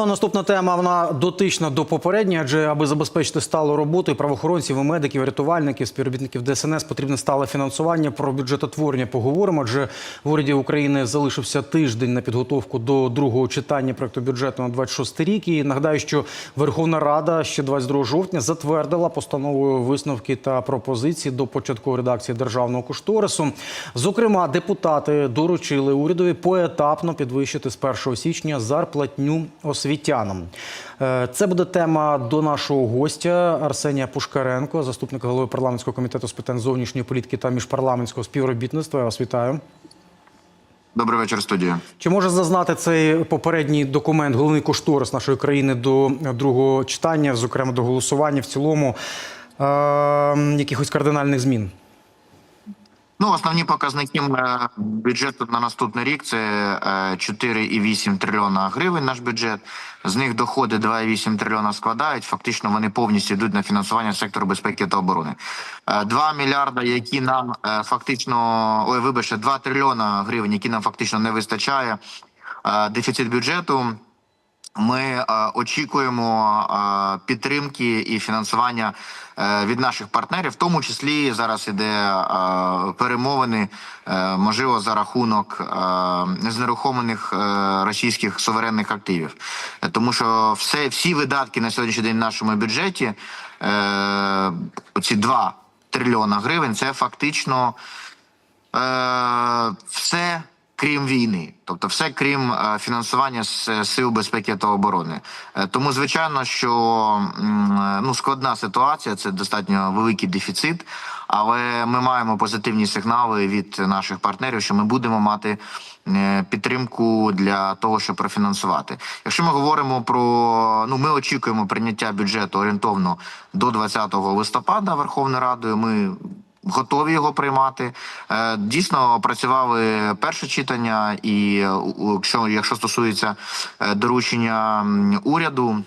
Ну, Наступна тема вона дотична до попередньої, адже аби забезпечити сталу роботу і правоохоронців, і медиків, і рятувальників, співробітників ДСНС потрібне стале фінансування. Про бюджетотворення поговоримо. Адже в уряді України залишився тиждень на підготовку до другого читання проекту бюджету на 26 рік. І нагадаю, що Верховна Рада ще 22 жовтня затвердила постановою висновки та пропозиції до початкової редакції державного кошторису. Зокрема, депутати доручили урядові поетапно підвищити з 1 січня зарплатню освітянам. Е, Це буде тема до нашого гостя Арсенія Пушкаренко, заступника голови парламентського комітету з питань зовнішньої політики та міжпарламентського співробітництва. Я вас вітаю. Добрий вечір, студія. Чи може зазнати цей попередній документ, головний кошторис нашої країни до другого читання, зокрема до голосування в цілому, е, якихось кардинальних змін? Ну, основні показники е, бюджету на наступний рік це е, 4,8 трильйона гривень. Наш бюджет. З них доходи 2,8 трильйона складають. Фактично вони повністю йдуть на фінансування сектору безпеки та оборони. Е, 2 мільярда, які нам е, фактично ой, вибачте, 2 трильйона гривень, які нам фактично не вистачає. е, Дефіцит бюджету. Ми е, очікуємо е, підтримки і фінансування е, від наших партнерів, в тому числі зараз іде перемовини, можливо, за рахунок знерухомлених російських суверенних активів, тому що все всі видатки на сьогоднішній день в нашому бюджеті, оці 2 трильйона гривень, це фактично все крім війни, тобто все крім е, фінансування сил безпеки та оборони. Е, тому, звичайно, що е, ну складна ситуація, це достатньо великий дефіцит. Але ми маємо позитивні сигнали від наших партнерів, що ми будемо мати підтримку для того, щоб профінансувати. Якщо ми говоримо про ну, ми очікуємо прийняття бюджету орієнтовно до 20 листопада Верховною Радою. Ми готові його приймати. Е, Дійсно працювали перше читання, і е, якщо, якщо стосується е, доручення уряду.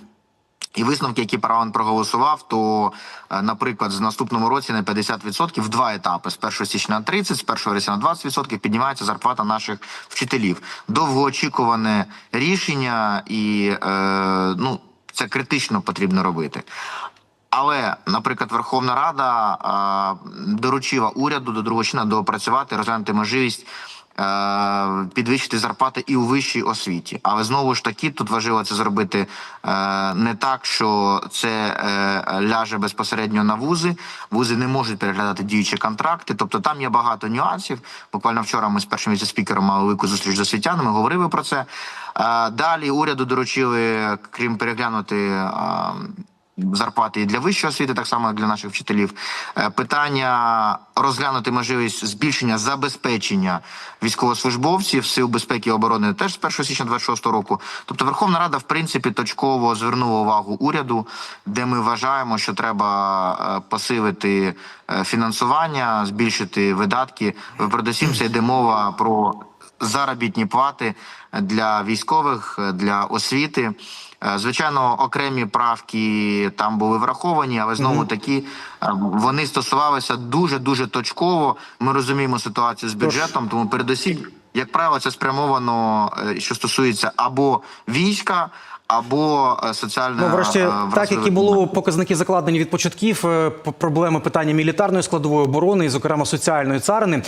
І висновки, які парламент проголосував, то, наприклад, з наступному році на 50% в два етапи: з 1 січня на 30%, з 1 вересня на 20% піднімається зарплата наших вчителів. Довгоочікуване рішення, і е, ну це критично потрібно робити. Але, наприклад, Верховна Рада е, доручила уряду до другого чина доопрацювати, розглянути можливість е, підвищити зарплати і у вищій освіті. Але знову ж таки, тут важливо це зробити е, не так, що це е, ляже безпосередньо на вузи. Вузи не можуть переглядати діючі контракти. Тобто там є багато нюансів. Буквально вчора ми з першим віце-спікером мали велику зустріч з освітянами, говорили про це. Е, далі уряду доручили, крім переглянути. е, зарплати і для вищої освіти, так само для наших вчителів. Е, Питання розглянути можливість збільшення забезпечення військовослужбовців сил безпеки і оборони теж з 1 січня 26 року. Тобто Верховна Рада, в принципі, точково звернула увагу уряду, де ми вважаємо, що треба е, посилити е, фінансування, збільшити видатки. Передусім, це йде мова про заробітні плати для військових, для освіти. Е, Звичайно, окремі правки там були враховані, але знову таки е, вони стосувалися дуже дуже точково. Ми розуміємо ситуацію з бюджетом, тому передусім, як правило, це спрямовано, е, що стосується або війська. Або соціальної Ну, врешті, е, так як і було показники закладені від початків, проблеми питання мілітарної складової оборони і, зокрема, соціальної царини.